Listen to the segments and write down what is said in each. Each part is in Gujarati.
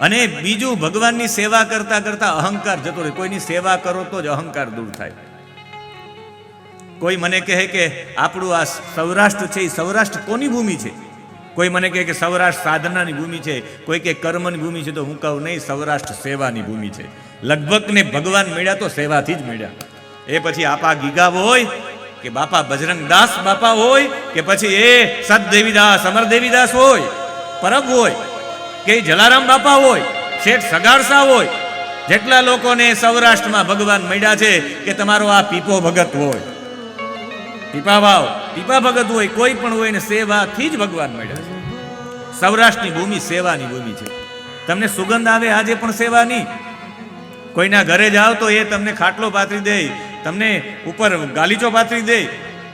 અને બીજું ભગવાનની સેવા કરતા કરતા અહંકાર જતો રહે. કોઈની સેવા કરો તો જ અહંકાર દૂર થાય. કોઈ મને કહે કે આપણું આ સૌરાષ્ટ્ર છે, એ સૌરાષ્ટ્ર કોની ભૂમિ છે? કોઈ મને કહે કે સૌરાષ્ટ્ર સાધનાની ભૂમિ છે, કોઈ કે કર્મની ભૂમિ છે, તો હું કહું, નહીં, સૌરાષ્ટ્ર સેવાની ભૂમિ છે. લગભગ ને ભગવાન મળ્યા તો સેવાથી જ મળ્યા. એ પછી આપા ગીગા હોય, કે બાપા બજરંગ દાસ બાપા હોય, કે પછી એ સત દેવીદાસ અમર દેવીદાસ હોય, પરબ હોય કે જલારામ બાપા હોય, શેઠ સગાડસા હોય, જેટલા લોકોને સૌરાષ્ટ્રમાં ભગવાન મળ્યા છે કે તમારો આ પીપો ભગત હોય. પીપા ભાવ પીપા ભગત હોય, કોઈ પણ હોય ને સેવાથી જ ભગવાન મળ્યા છે. સૌરાષ્ટ્રની ભૂમિ સેવાની ભૂમિ છે. તમને સુગંધ આવે, આજે પણ સેવાની? કોઈના ઘરે જાઓ તો એ તમને ખાટલો પાથરી દે, તમને ઉપર ગાલીચો પાથરી દે,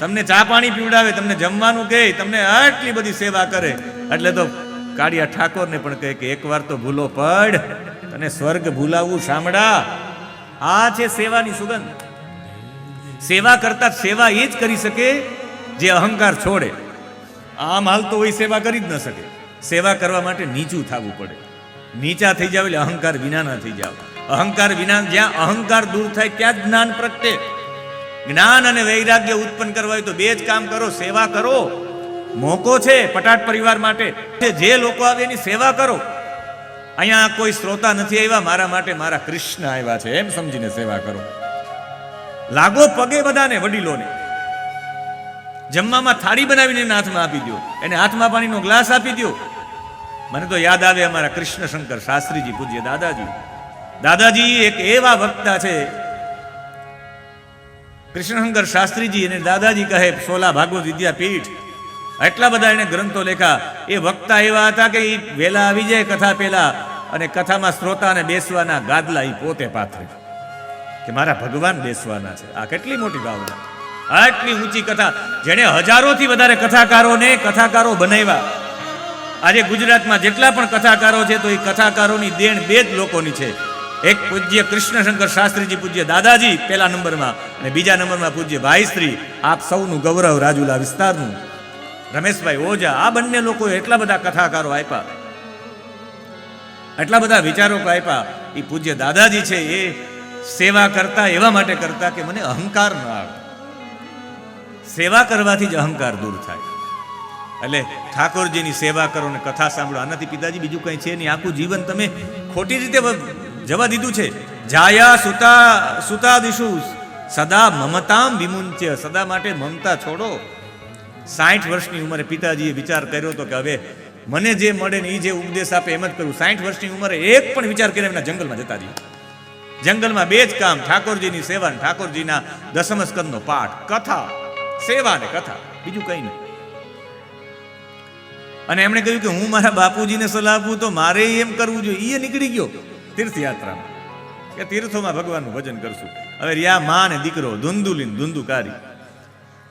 તમને ચા પાણી પીવડાવે, તમને જમવાનું કહે તમને આટલી બધી સેવા કરે. એટલે તો કાળિયા ઠાકોરને પણ કહે કે એકવાર તો ભૂલો પડ તને સ્વર્ગ ભૂલાવવું શામળા. આ છે સેવાની સુગંધ. સેવા કરતા સેવા એ જ કરી શકે જે અહંકાર છોડે. આમ હાલતો હોય સેવા કરી જ ન શકે. સેવા કરવા માટે નીચું થવું પડે. નીચા થઈ જાવ એટલે અહંકાર વિનાના થઈ જાવ. અહંકાર વિના જ્યાં અહંકાર દૂર થાય ત્યાં જ્ઞાન પ્રગટે. જ્ઞાન અને વૈરાગ્ય ઉત્પન્ન કરવા હોય તો બે જ કામ કરો, સેવા કરો. મોકો છે પટાટ પરિવાર માટે. જે લોકો આવે એની સેવા કરો. અહીંયા કોઈ શ્રોતા નથી આવ્યા, મારા માટે મારા કૃષ્ણ આવ્યા છે, એમ સમજીને સેવા કરો. લાગો પગે બધાને વડીલોને. જમવામાં થાળી બનાવીને એને હાથમાં આપી દો એને હાથમાં પાણીનો ગ્લાસ આપી દો મને તો યાદ આવે અમારા કૃષ્ણ શંકર શાસ્ત્રીજી પૂજ્ય દાદાજી. દાદાજી એક એવા વક્તા છે. કૃષ્ણશંકર શાસ્ત્રીજી અને દાદાજી કહે, સોલા ભાગવત વિદ્યાપીઠ એટલા બધા એને ગ્રંથો લેખા એ વક્તા એવા હતા કે એ વહેલા આવી જાય કથા પહેલા અને કથામાં શ્રોતાને બેસવાના ગાદલા એ પોતે પાથરે. કે મારા ભગવાન બેસવાના છે. આ કેટલી મોટી ભાવના. આટલી ઊંચી કથા. જેણે હજારોથી વધારે કથાકારોને કથાકારો બનાવ્યા. આજે ગુજરાતમાં જેટલા પણ કથાકારો છે, તો એ કથાકારોની દેણ બે જ લોકોની છે. એક પૂજ્ય કૃષ્ણશંકર શાસ્ત્રીજી, પૂજ્ય દાદાજી પહેલા નંબરમાં અને બીજા નંબરમાં પૂજ્ય ભાઈશ્રી. આપ સૌનું ગૌરવ રાજુલા વિસ્તારનું. રમેશભાઈ ઓઝા આ બંને લોકો એટલા બધા કથાકારો આપ્યા એટલા બધા વિચારકો આપ્યા એ પૂજ્ય દાદાજી છે, એ સેવા કરતા, એવા માટે કરતા કે મને અહંકાર ન આવે. સેવા કરવાથી જ અહંકાર દૂર થાય. એટલે ઠાકોરજીની સેવા કરો ને કથા સાંભળો. આનાથી પિતાજી બીજું કંઈ છે નહીં. આખું જીવન તમે ખોટી રીતે જવા દીધું છે. જાયા સુતા સુતા દિશુ સદા મમતામ વિમુંચ્ય, સદા માટે મમતા છોડો. સાઠ વર્ષની ઉંમરે પિતાજીએ વિચાર કર્યો હતો કે હવે મને જે મળે ને એ જે ઉપદેશ આપે એમ જ કરું. સાઠ વર્ષની ઉંમરે એક પણ વિચાર કરીને એમના જંગલમાં જતા જઈએ. જંગલમાં બે જ કામ, ઠાકોરજીની સેવા ને ઠાકોરજીના દસમ સ્કંદનો પાઠ. કથા, સેવા ને કથા. બીજું કંઈ નહીં. અને એમણે કહ્યું કે હું મારા બાપુજીને સલાહ આપું તો મારે એમ કરવું જોઈએ. એ નીકળી ગયો તીર્થયાત્રામાં. કે તીર્થોમાં ભગવાનનું ભજન કરશું. હવે રિયા, માં ને દીકરો, ધુંધુલીન ધુંધુકારી.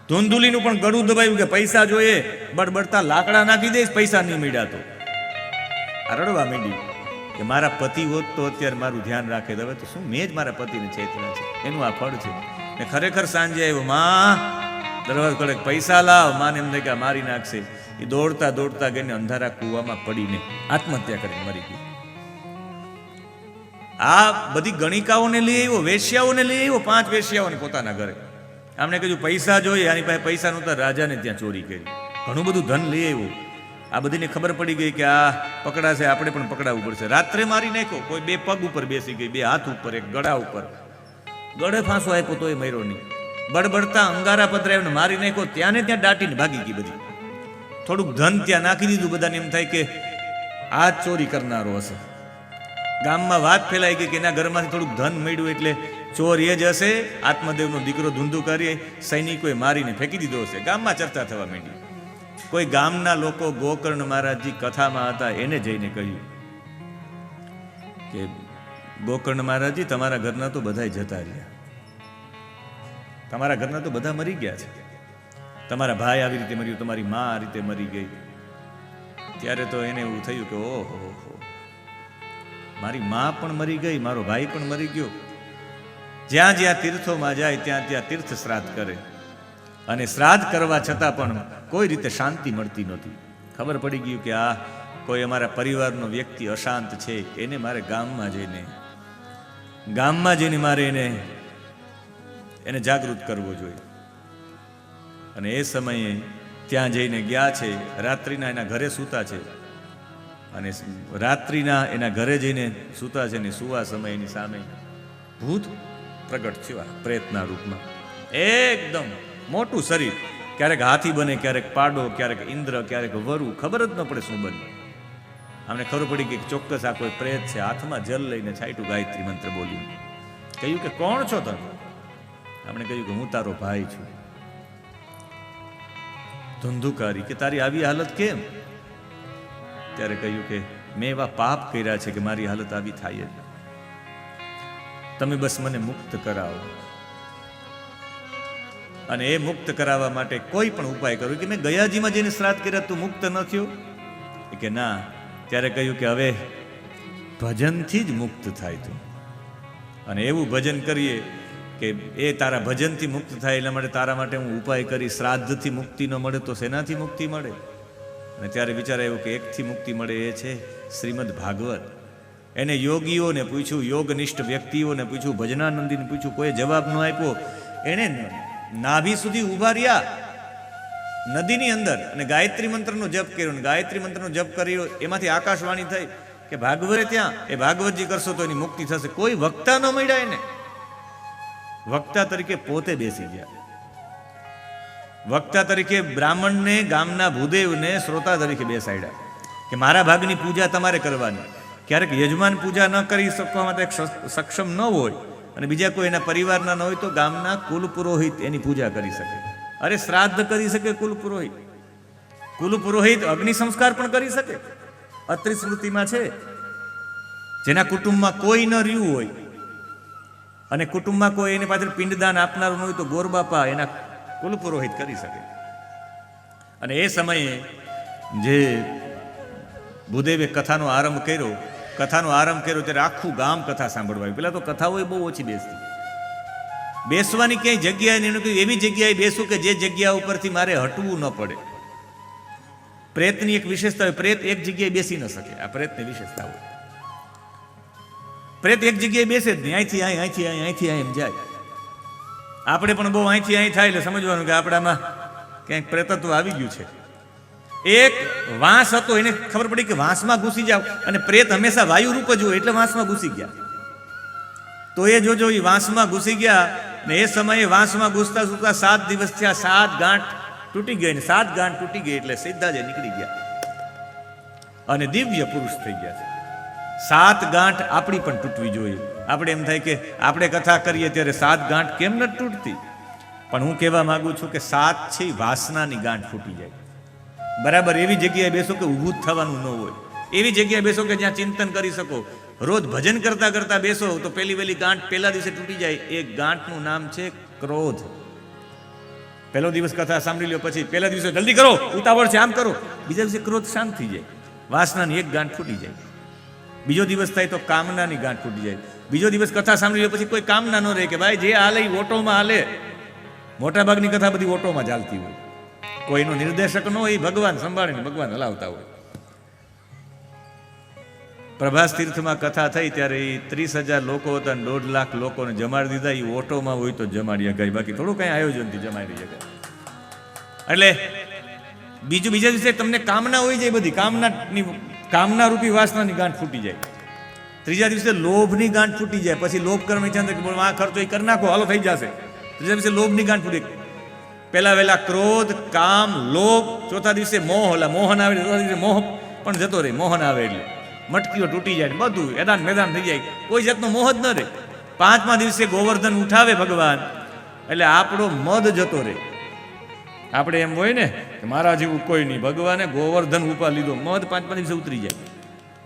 ધુંધુલીનું પણ ગળું દબાયું કે પૈસા જોઈએ. બડબડતા લાકડા નાખી દઈશ, પૈસા નહીં મળ્યા તો. આ રડવા માંડી કે મારા પતિ હોત તો અત્યારે મારું ધ્યાન રાખે. હવે તો શું, મેં જ મારા પતિને છેતર્યા છે. એનું આ ફળ છે. ને ખરેખર સાંજે આવ્યો, માં, દરવાજ કડે પૈસા લાવ. માને એમ કે મારી નાખશે. એ દોડતા દોડતા ગઈને અંધારા કૂવામાં પડીને આત્મહત્યા કરીને મરી ગઈ આ બધી ગણિકાઓને લઈ આવ્યો, વેશ્યાઓને લઈ આવ્યો, પાંચ વેશ્યાઓને પોતાના ઘરે. આમણે કીધું, પૈસા જોઈએ. આની પાસે પૈસા નહોતા, રાજાને ત્યાં ચોરી કરી. ઘણું બધું ધન લઈ આવ્યું. આ બધીને ખબર પડી ગઈ કે આ પકડાશે, આપણે પણ પકડાવવું પડશે. રાત્રે મારી નાખ્યો. કોઈ બે પગ ઉપર બેસી ગઈ, બે હાથ ઉપર, એક ગળા ઉપર. ગળે ફાંસો આપ્યો તો એ મર્યો નહીં. બડબડતા અંગારા પધરાવીને મારી નાખ્યો. ત્યાં ને ત્યાં દાટીને ભાગી ગઈ બધી. થોડુંક ધન ત્યાં નાખી દીધું બધાને એમ થાય કે આ ચોરી કરનારો હશે. ગામમાં વાત ફેલાઈ ગઈ કે એના ઘરમાંથી થોડુંક ધન મળ્યું એટલે ચોર એ જ હશે. આત્મદેવનો દીકરો ધૂંધું કરીએ સૈનિકોએ મારીને ફેંકી દીધો હશે. ગામમાં ચર્ચા થવા માંડી. કોઈ ગામના લોકો ગોકર્ણ મહારાજજી કથામાં હતા, એને જઈને કહ્યું કે, ગોકર્ણ મહારાજજી, તમારા ઘરના તો બધાય જતા રહ્યા. તમારા ઘરના તો બધા મરી ગયા છે. તમારા ભાઈ આવી રીતે મર્યું, તમારી મા આ રીતે મરી ગઈ. ત્યારે તો એને એવું થયું કે, ઓહો હો મારી મા પણ મરી ગઈ, મારો ભાઈ પણ મરી ગયો. જ્યાં જ્યાં તીર્થોમાં જાય, ત્યાં ત્યાં તીર્થ શ્રાદ્ધ કરે. અને શ્રાદ્ધ કરવા છતાં પણ કોઈ રીતે શાંતિ મળતી નહોતી. ખબર પડી ગયું કે આ કોઈ અમારા પરિવારનો વ્યક્તિ અશાંત છે, એને મારે ગામમાં જઈને ગામમાં જઈને મારે એને એને જાગૃત કરવો જોઈએ. અને એ સમયે ત્યાં જઈને ગયા છે, રાત્રિના એના ઘરે સૂતા છે. અને રાત્રિના એના ઘરે જઈને સૂતા છે ને સુવા સમય એની સામે ભૂત પ્રગટ થયો પ્રેતના રૂપમાં. એકદમ મોટું શરીર. ક્યારેક હાથી બને, ક્યારેક પાડો, ક્યારેક ઇન્દ્ર, ક્યારેક વરુ, ખબર જ ન પડે શું બને. અમને ખબર પડી કે ચોક્કસ આ કોઈ પ્રેત છે. હાથમાં જલ લઈને છાંટ્યું ગાયત્રી મંત્ર બોલ્યું. કહ્યું કે, કોણ છો તમે? આપણે કહ્યું કે, હું તારો ભાઈ છું. ધંધુકારી કે, તારી આવી હાલત કેમ? ત્યારે કહ્યું કે, મેં એવા પાપ કર્યા છે કે મારી હાલત આવી થાય જ. તમે બસ મને મુક્ત કરાવો. અને એ મુક્ત કરાવવા માટે કોઈ પણ ઉપાય કરો કે, મેં ગયાજીમાં જઈને શ્રાદ્ધ કર્યા, તું મુક્ત ન થયો? કે, ના. ત્યારે કહ્યું કે, હવે ભજનથી જ મુક્ત થાય તું. અને એવું ભજન કરીએ કે, એ તારા ભજનથી મુક્ત થાય, એટલા માટે તારા માટે હું ઉપાય કરી શ્રાદ્ધથી મુક્તિ ન મળે તો શેનાથી મુક્તિ મળે? અને ત્યારે વિચાર આવ્યો કે એકથી મુક્તિ મળે એ છે શ્રીમદ ભાગવત. એને યોગીઓને પૂછ્યું, યોગનિષ્ઠ વ્યક્તિઓને પૂછ્યું, ભજનાનંદીને પૂછ્યું, કોઈ જવાબ ન આપ્યો. એણે નાભી સુધી ઊભા રહ્યા. નદીની અંદર અને ગાયત્રી મંત્રનો જપ કર્યો અને ગાયત્રી મંત્રનો જપ કર્યો. એમાંથી આકાશવાણી થઈ કે, ભાગવતે ત્યાં. એ ભાગવતજી કરશો તો એની મુક્તિ થશે. કોઈ વક્તા ન મળ્યા એને. વક્તા તરીકે પોતે બેસી ગયા. વક્તા તરીકે બ્રાહ્મણને, ગામના ભૂદેવને શ્રોતા તરીકે બેસાડ્યા કે મારા ભાગની પૂજા તમારે કરવાની. ક્યારેક યજમાન પૂજા ન કરી શકવા માટે સક્ષમ ન હોય અને બીજા કોઈ એના પરિવારના ન હોય તો ગામના કુલ પુરોહિત એની પૂજા કરી શકે. અરે શ્રાદ્ધ કરી શકે કુલ પુરોહિત? કુલ પુરોહિત અગ્નિ સંસ્કાર પણ કરી શકે? અત્રિ સ્મૃતિમાં છે. જેના કુટુંબમાં કોઈ ન રહ્યું હોય અને કુટુંબમાં કોઈ એની પાછળ પિંડદાન આપનારું હોય તો ગોરબાપા એના કુલ પુરોહિત કરી શકે? અને એ સમયે જે ભૂદેવે કથાનો આરંભ કર્યો, કથાનો આરંભ કર્યો ત્યારે આખું ગામ કથા સાંભળવા આવ્યું. પેલા તો કથાઓ બહુ ઓછી બેસતી. બેસવાની ક્યાંય જગ્યાએ નહીં કહ્યું એવી જગ્યાએ બેસું કે જે જગ્યા ઉપરથી મારે હટવું ન પડે. પ્રેતની એક વિશેષતા હોય, પ્રેત એક જગ્યાએ બેસી ન શકે. આ પ્રેતની વિશેષતા હોય. પ્રેત એક જગ્યાએ બેસે જ નહીં, અહીંથી અહીં અહીંથી અહીં અહીંથી અહીં એમ જાય. આપણે પણ બહુ અહીંથી અહીં થાય એટલે સમજવાનું કે આપણામાં ક્યાંક પ્રેતત્વ આવી ગયું છે. એક વાંસ હતો, એને ખબર પડી કે વાંસમાં ઘૂસી જાવ અને પ્રેત હંમેશા વાયુ રૂપ જ હોય, એટલે વાંસમાં ઘૂસી ગયા. તો એ જોજો એ વાંસમાં ઘૂસી ગયા ને એ સમયે વાંસમાં ઘૂસતા ઘૂસતા સાત દિવસ થયા, સાત ગાંઠ તૂટી ગઈ ને સાત ગાંઠ તૂટી ગઈ એટલે સીધા જ નીકળી ગયા. અને દિવ્ય પુરુષ થઈ ગયા છે. સાત ગાંઠ આપણી પણ તૂટવી જોઈએ. આપણે એમ થાય કે આપણે કથા કરીએ ત્યારે સાત ગાંઠ કેમ ન તૂટતી? પણ હું કહેવા માંગુ છું કે સાત છે વાસનાની ગાંઠ ફૂટી જાય. બરાબર એવી જગ્યાએ બેસો કે ઊભું જ થવાનું ન હોય. એવી જગ્યાએ બેસો કે જ્યાં ચિંતન કરી શકો. રોજ ભજન કરતા કરતા બેસો તો પેલી વહેલી ગાંઠ પહેલા દિવસે તૂટી જાય. એ ગાંઠનું નામ છે ક્રોધ. પહેલો દિવસ કથા સાંભળી લો, પછી પહેલા દિવસે જલ્દી કરો, ઉતાવળ છે, આમ કરો. બીજા દિવસે ક્રોધ શાંત થઈ જાય. વાસનાની એક ગાંઠ ફૂટી જાય. બીજો દિવસ થાય તો કામનાની ગાંઠ ફૂટી જાય. બીજો દિવસ કથા સાંભળી પછી કોઈ કામના ન રહે કે ભાઈ જે હાલે એ ઓટોમાં હાલે. મોટાભાગની કથા બધી ઓટોમાં ચાલતી હોય. કોઈનો નિર્દેશક ન હોય ભગવાન સંભાળીને ભગવાન હલાવતા હોય. પ્રભાસ તીર્થમાં કથા થઈ ત્યારે એ ત્રીસ હજાર લોકો હતા અને દોઢ લાખ લોકોને જમાડી દીધા. એ ઓટોમાં હોય તો જમાડી શકાય બાકી થોડું કઈ આયોજનથી જમાડી શકાય એટલે બીજું બીજા દિવસે તમને કામના હોય જાય બધી. કામનાની કામના રૂપી વાસનાની ગાંઠ ફૂટી જાય. ત્રીજા દિવસે લોભની ગાંઠ ફૂટી જાય. પછી લોભ કર્મ ઈચ્છા કે આ ખર્ચો એ કરી નાખો, હાલો થઈ જશે. ત્રીજા દિવસે લોભની ગાંઠ ફૂટી. પહેલા વહેલા ક્રોધ, કામ, લોભ, ચોથા દિવસે મોહ. એટલે મોહન આવે ચોથા દિવસે મોહ, પણ જતો રહે, મોહન આવે એટલે. મટકીઓ તૂટી જાય બધું એદાન મેદાન થઈ જાય. કોઈ જાતનો મોહ જ ન રહે. પાંચમા દિવસે ગોવર્ધન ઉઠાવે ભગવાન, એટલે આપણો મદ જતો રહે. આપણે એમ હોય ને કે મારા જેવું કોઈ નહીં. ભગવાને ગોવર્ધન ઉપા લીધો. મધ પાંચમા દિવસે ઉતરી જાય.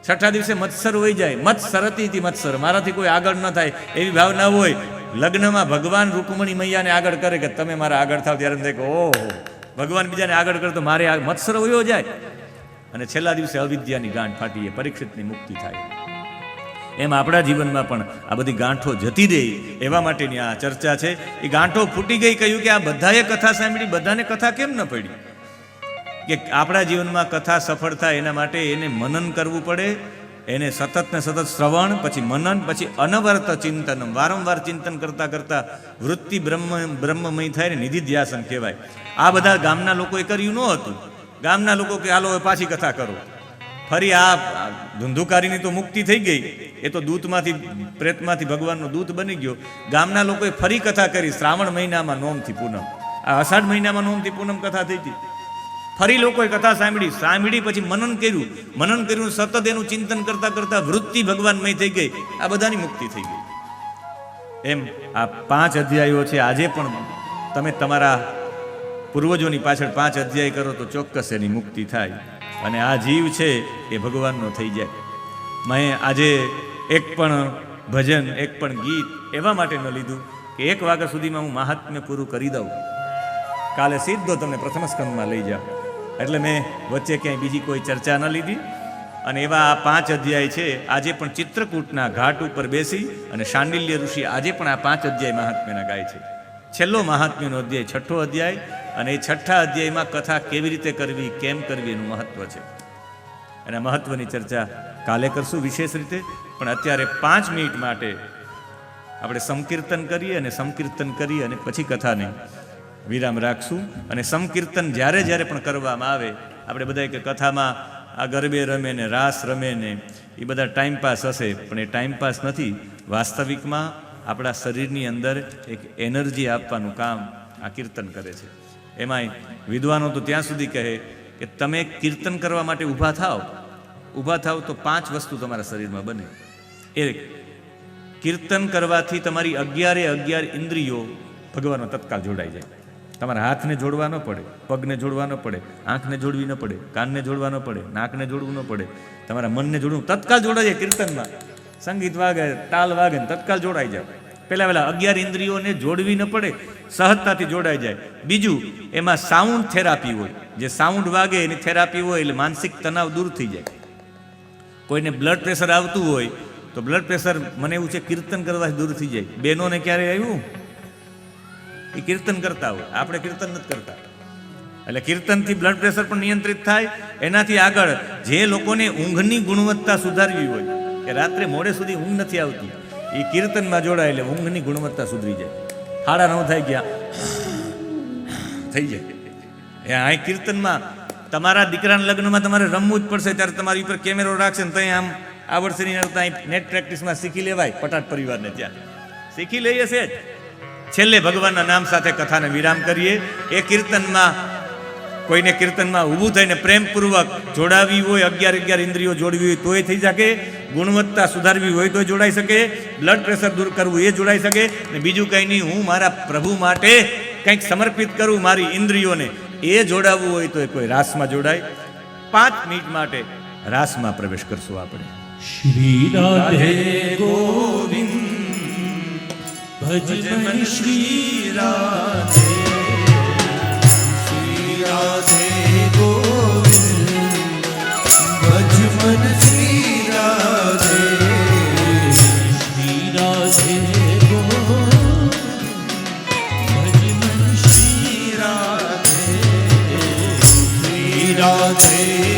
છઠ્ઠા દિવસે મત્સર હોય જાય મત્સર મત્સર, મારાથી કોઈ આગળ ન થાય એવી ભાવના હોય, લગ્નમાં ભગવાન રૂકમણી મૈયાને આગળ કરે કે તમે મારા આગળ થાવ ત્યારે દેખો ઓહો, ભગવાન બીજાને આગળ કરે તો મારે મત્સર હોયો જાય. અને છેલ્લા દિવસે અવિદ્યાની ગાંઠ ફાટીએ, પરીક્ષિતની મુક્તિ થાય. એમ આપણા જીવનમાં પણ આ બધી ગાંઠો જતી રહે, એવા માટેની આ ચર્ચા છે. એ ગાંઠો ફૂટી ગઈ કહ્યું કે આ બધાએ કથા સાંભળી, બધાને કથા કેમ ન પડી? કે આપણા જીવનમાં કથા સફળ થાય એના માટે એને મનન કરવું પડે, એને સતત ને સતત શ્રવણ, પછી મનન, પછી અનવરત ચિંતન. વારંવાર ચિંતન કરતા કરતા વૃત્તિ બ્રહ્મ, બ્રહ્મમય થાય ને નિધિધ્યાસન કહેવાય. આ બધા ગામના લોકોએ કર્યું ન હતું. ગામના લોકો કે, હાલો પાછી કથા કરો. ફરી આ ધુંધુકારીની તો મુક્તિ થઈ ગઈ. એ તો દૂતમાંથી, પ્રેતમાંથી ભગવાનનો દૂત બની ગયો. ગામના લોકોએ ફરી કથા કરી. શ્રાવણ મહિનામાં નોમથી પૂનમ. આ અષાઢ મહિનામાં નોમથી પૂનમ કથા થઈ હતી. ફરી લોકોએ કથા સાંભળી સાંભળી પછી મનન કર્યું. મનન કર્યું, સતત એનું ચિંતન કરતા કરતા વૃત્તિ ભગવાનમય થઈ ગઈ. આ બધાની મુક્તિ થઈ ગઈ. એમ આ પાંચ અધ્યાયો છે. આજે પણ તમે તમારા પૂર્વજોની પાછળ પાંચ અધ્યાય કરો તો ચોક્કસ એની મુક્તિ થાય. અને આ જીવ છે એ ભગવાનનો થઈ જાય. મેં આજે એક પણ ભજન, એક પણ ગીત એવા માટે ન લીધું કે એક વાગ્યા સુધીમાં હું મહાત્મ્ય પૂરું કરી દઉં. કાલે સીધો તમને પ્રથમ સ્કંદમાં લઈ જાઉં. એટલે મેં વચ્ચે ક્યાંય બીજી કોઈ ચર્ચા ન લીધી. અને એવા આ પાંચ અધ્યાય છે, આજે પણ ચિત્રકૂટના ઘાટ ઉપર બેસી અને શાંડિલ્ય ઋષિ આજે પણ આ પાંચ અધ્યાય મહાત્મ્યના ગાય છે. છેલ્લો મહાત્મ્યનો અધ્યાય છઠ્ઠો અધ્યાય અને એ છઠ્ઠા અધ્યાયમાં કથા કેવી રીતે કરવી, કેમ કરવી એનું મહત્વ છે. અને મહત્વની ચર્ચા કાલે કરશું વિશેષ રીતે, પણ અત્યારે પાંચ મિનિટ માટે આપણે સંકીર્તન કરીએ અને સંકીર્તન કરીએ અને પછી કથાને વિરામ રાખશું. અને સંકીર્તન જ્યારે જ્યારે પણ કરવામાં આવે, આપણે બધા કે કથામાં આ ગરબે રમે ને રાસ રમે ને એ બધા ટાઈમપાસ હશે. પણ એ ટાઈમપાસ નથી. વાસ્તવિકમાં આપણા શરીરની અંદર એક એનર્જી આપવાનું કામ આ કીર્તન કરે છે. એમાંય વિદ્વાનો તો ત્યાં સુધી કહે કે તમે કીર્તન કરવા માટે ઊભા થાઓ. ઊભા થાવ તો પાંચ વસ્તુ તમારા શરીરમાં બને. એ કીર્તન કરવાથી તમારી અગિયારે અગિયાર ઇન્દ્રિયો ભગવાનનો તત્કાલ જોડાઈ જાય. તમારા હાથને જોડવા ન પડે, પગને જોડવા ન પડે, આંખને જોડવી ન પડે, કાનને જોડવા ન પડે, નાકને જોડવું ન પડે. તમારા મનને જોડવું, તત્કાલ જોડાઈ જાય કીર્તનમાં. સંગીત વાગે, તાલ વાગે તત્કાલ જોડાઈ જાય. પહેલા પહેલા અગિયાર ઇન્દ્રિયોને જોડવી ન પડે, સહજતાથી જોડાઈ જાય. બીજું, એમાં સાઉન્ડ થેરાપી હોય. જે સાઉન્ડ વાગે એની થેરાપી હોય એટલે માનસિક તણાવ દૂર થઈ જાય. કોઈને બ્લડ પ્રેશર આવતું હોય, તો બ્લડ પ્રેશર મને એવું છે, કીર્તન કરવાથી દૂર થઈ જાય. બહેનોને ક્યારે આવ્યું? એ કીર્તન કરતા હોય. આપણે કીર્તન નથી કરતા. એટલે કીર્તનથી બ્લડ પ્રેશર પણ નિયંત્રિત થાય. એનાથી આગળ જે લોકોને ઊંઘની ગુણવત્તા સુધારવી હોય, કે રાત્રે મોડે સુધી ઊંઘ નથી આવતી, એ કીર્તનમાં જોડાય એટલે ઊંઘની ગુણવત્તા સુધરી જાય. હાડા નવ થાય ગયા. થઈ જાય. એ આ કીર્તનમાં તમારા દીકરાના લગ્નમાં તમારે રમવું જ પડશે. ત્યારે તમારી ઉપર કેમેરો રાખશે ને ત્યાં આમ નહીં આવડતા નેટ પ્રેક્ટિસમાં શીખી લેવાય. પટાટ પરિવારને ત્યાં. શીખી લઈએ છે જ. છેલ્લે ભગવાનના નામ સાથે કથાને વિરામ કરીએ. એ કીર્તનમાં, કોઈને કીર્તનમાં ઊભું થઈને પ્રેમપૂર્વક જોડાવી હોય, અગિયાર અગિયાર ઇન્દ્રિયો જોડવી હોય તોય થઈ શકે. ગુણવત્તા સુધારવી હોય તો જોડાઈ શકે. બ્લડ પ્રેશર દૂર કરવું એ જોડાઈ શકે. ને બીજું કંઈ નહીં, હું મારા પ્રભુ માટે કંઈક સમર્પિત કરું મારી ઇન્દ્રિયોને. એ જોડાવવું હોય તો એ કોઈ રાસમાં જોડાય. પાંચ મિનિટ માટે રાસમાં પ્રવેશ કરશું આપણે. શ્રી રાધે ગોવિંદ. ભજ મન શ્રી રાધે શ્રી રાધે ગોવિંદ ભજ મન શ્રી રાધે શ્રી રાધે ગોવિંદ ભજ મન શ્રી રાધે શ્રી રાધે